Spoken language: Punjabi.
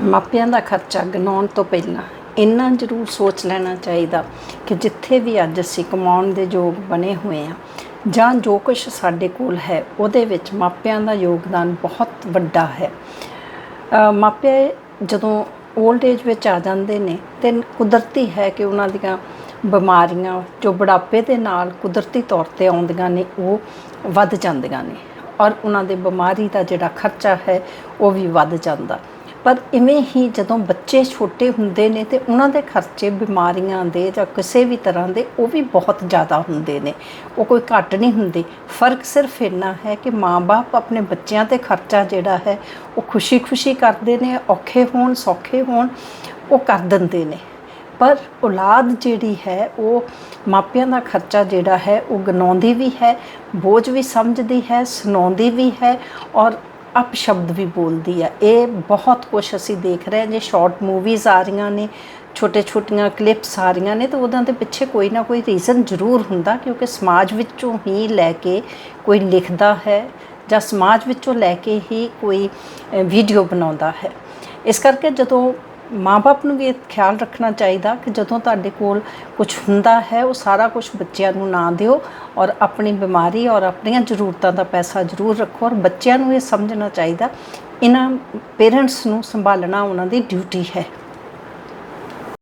ਮਾਪਿਆਂ ਦਾ ਖਰਚਾ ਗਨਾਉਣ ਤੋਂ ਪਹਿਲਾਂ ਇੰਨਾ ਜ਼ਰੂਰ ਸੋਚ ਲੈਣਾ ਚਾਹੀਦਾ ਕਿ ਜਿੱਥੇ ਵੀ ਅੱਜ ਅਸੀਂ ਕਮਾਉਣ ਦੇ ਯੋਗ ਬਣੇ ਹੋਏ ਆ ਜਾਂ ਜੋ ਕੁਝ ਸਾਡੇ ਕੋਲ ਹੈ, ਉਹਦੇ ਵਿੱਚ ਮਾਪਿਆਂ ਦਾ ਯੋਗਦਾਨ ਬਹੁਤ ਵੱਡਾ ਹੈ। ਮਾਪੇ ਜਦੋਂ 올ਡ ਏਜ ਵਿੱਚ ਆ ਜਾਂਦੇ ਨੇ ਤੇ ਕੁਦਰਤੀ ਹੈ ਕਿ ਉਹਨਾਂ ਦੀਆਂ ਬਿਮਾਰੀਆਂ ਜੋ ਬੁਢਾਪੇ ਦੇ ਨਾਲ ਕੁਦਰਤੀ ਤੌਰ ਤੇ ਆਉਂਦੀਆਂ ਨੇ, ਉਹ ਵੱਧ ਜਾਂਦੀਆਂ ਨੇ ਔਰ ਉਹਨਾਂ ਦੇ ਬਿਮਾਰੀ ਦਾ ਜਿਹੜਾ ਖਰਚਾ ਹੈ, ਉਹ ਵੀ ਵੱਧ ਜਾਂਦਾ। ਪਰ ਇਵੇਂ ਹੀ ਜਦੋਂ ਬੱਚੇ ਛੋਟੇ ਹੁੰਦੇ ਨੇ ਤੇ ਉਹਨਾਂ ਦੇ ਖਰਚੇ ਬਿਮਾਰੀਆਂ ਦੇ ਜਾਂ ਕਿਸੇ ਵੀ ਤਰ੍ਹਾਂ ਦੇ ਉਹ ਵੀ ਬਹੁਤ ਜ਼ਿਆਦਾ ਹੁੰਦੇ ਨੇ। ਉਹ ਕੋਈ ਘੱਟ ਨਹੀਂ ਹੁੰਦੇ। ਫ਼ਰਕ ਸਿਰਫ ਇੰਨਾ ਹੈ ਕਿ ਮਾਂ ਬਾਪ ਆਪਣੇ ਬੱਚਿਆਂ ਤੇ ਖਰਚਾ ਜਿਹੜਾ ਹੈ, ਉਹ ਖੁਸ਼ੀ-ਖੁਸ਼ੀ ਕਰਦੇ ਨੇ, ਔਖੇ ਹੋਣ, ਸੌਖੇ ਹੋਣ, ਉਹ ਕਰ ਦਿੰਦੇ ਨੇ। ਪਰ ਔਲਾਦ ਜਿਹੜੀ ਹੈ, ਉਹ ਮਾਪਿਆਂ ਦਾ ਖਰਚਾ ਜਿਹੜਾ ਹੈ, ਉਹ ਗਨਾਉਂਦੀ ਵੀ ਹੈ, ਬੋਝ ਵੀ ਸਮਝਦੀ ਹੈ, ਸੁਣਾਉਂਦੀ ਵੀ ਹੈ ਔਰ ਅਪ ਸ਼ਬਦ ਵੀ ਬੋਲਦੀ ਆ। ਇਹ ਬਹੁਤ ਕੁਝ ਅਸੀਂ ਦੇਖ ਰਹੇ ਹਾਂ। ਜੇ ਸ਼ਾਰਟ ਮੂਵੀਜ਼ ਆ ਰਹੀਆਂ ਨੇ ਛੋਟੇ ਛੋਟੀਆਂ ਕਲਿੱਪਸ ਆ ਰਹੀਆਂ ਨੇ, ਤਾਂ ਉਹਨਾਂ ਦੇ ਪਿੱਛੇ ਕੋਈ ਨਾ ਕੋਈ ਰੀਜ਼ਨ ਜ਼ਰੂਰ ਹੁੰਦਾ, ਕਿਉਂਕਿ ਸਮਾਜ ਵਿੱਚੋਂ ਹੀ ਲੈ ਕੇ ਕੋਈ ਲਿਖਦਾ ਹੈ ਜਾਂ ਸਮਾਜ ਵਿੱਚੋਂ ਲੈ ਕੇ ਹੀ ਕੋਈ ਵੀਡੀਓ ਬਣਾਉਂਦਾ ਹੈ। ਇਸ ਕਰਕੇ ਜਦੋਂ ਮਾਪੇ ਨੂੰ ਵੀ ਇਹ ਖਿਆਲ ਰੱਖਣਾ ਚਾਹੀਦਾ ਕਿ ਜਦੋਂ ਤੁਹਾਡੇ ਕੋਲ ਕੁਝ ਹੁੰਦਾ ਹੈ, ਉਹ ਸਾਰਾ ਕੁਝ ਬੱਚਿਆਂ ਨੂੰ ਨਾ ਦਿਓ ਔਰ ਆਪਣੀ ਬਿਮਾਰੀ ਔਰ ਆਪਣੀਆਂ ਜ਼ਰੂਰਤਾਂ ਦਾ ਪੈਸਾ ਜ਼ਰੂਰ ਰੱਖੋ ਔਰ ਬੱਚਿਆਂ ਨੂੰ ਇਹ ਸਮਝਣਾ ਚਾਹੀਦਾ, ਇਹਨਾਂ ਪੇਰੈਂਟਸ ਨੂੰ ਸੰਭਾਲਣਾ ਉਹਨਾਂ ਦੀ ਡਿਊਟੀ ਹੈ।